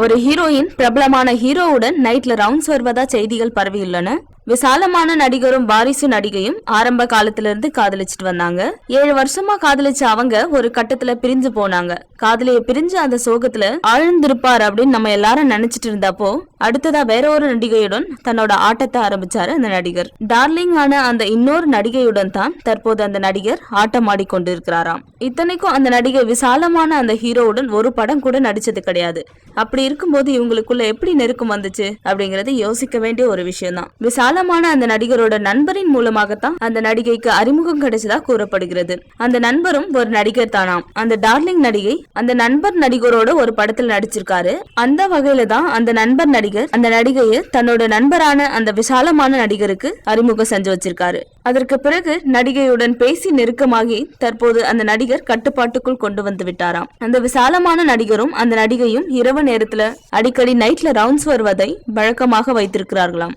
ஒரு ஹீரோயின் பிரபலமான ஹீரோவுடன் நைட்ல ரவுண்ட்ஸ் வருவதா செய்திகள் பரவியுள்ளன. விசாலமான நடிகரும் வாரிசு நடிகையும் ஆரம்ப காலத்துல இருந்து காதலிச்சிட்டு வந்தாங்க. ஏழு வருஷமா காதலிச்ச அவங்க ஒரு கட்டத்துல பிரிஞ்சு போனாங்க. காதலிய பிரிஞ்சு அந்த சோகத்துல ஆழ்ந்திருப்பார் அப்படின்னு நம்ம எல்லாரும் நினைச்சிட்டு இருந்தப்போ அடுத்ததா வேற ஒரு நடிகையுடன் தன்னோட ஆட்டத்தை ஆரம்பிச்சாரு அந்த நடிகர். டார்லிங் ஆன அந்த இன்னொரு நடிகையுடன் தான் தற்போது அந்த நடிகர் ஆட்டம் ஆடிக்கொண்டிருக்கிறாராம். இத்தனைக்கும் அந்த நடிகை விசாலமான அந்த ஹீரோவுடன் ஒரு படம் கூட நடிச்சது கிடையாது. அப்படி இருக்கும்போது இவங்களுக்குள்ள எப்படி நெருக்கம் வந்துச்சு அப்படிங்கறது யோசிக்க வேண்டிய ஒரு விஷயம் தான் காலமான அந்த நடிகரோட நண்பரின் மூலமாகத்தான் அந்த நடிகைக்கு அறிமுகம் கிடைச்சதா கூறப்படுகிறது. அந்த நண்பரும் ஒரு நடிகர் தானாம். அந்த டார்லிங் நடிகை அந்த நண்பர் நடிகரோட ஒரு படத்தில் நடிச்சிருக்காரு. அந்த வகையில தான் அந்த நண்பர் நடிகர் அந்த நடிகையை தன்னோட நண்பரான அந்த விசாலமான நடிகருக்கு அறிமுகம் செஞ்சு வச்சிருக்காரு. அதற்கு பிறகு நடிகையுடன் பேசி நெருக்கமாகி தற்போது அந்த நடிகர் கட்டுப்பாட்டுக்குள் கொண்டு வந்து விட்டாராம். அந்த விசாலமான நடிகரும் அந்த நடிகையும் இரவு நேரத்துல அடிக்கடி நைட்ல ரவுண்ட்ஸ் வருவதை வழக்கமாக வைத்திருக்கிறார்களாம்.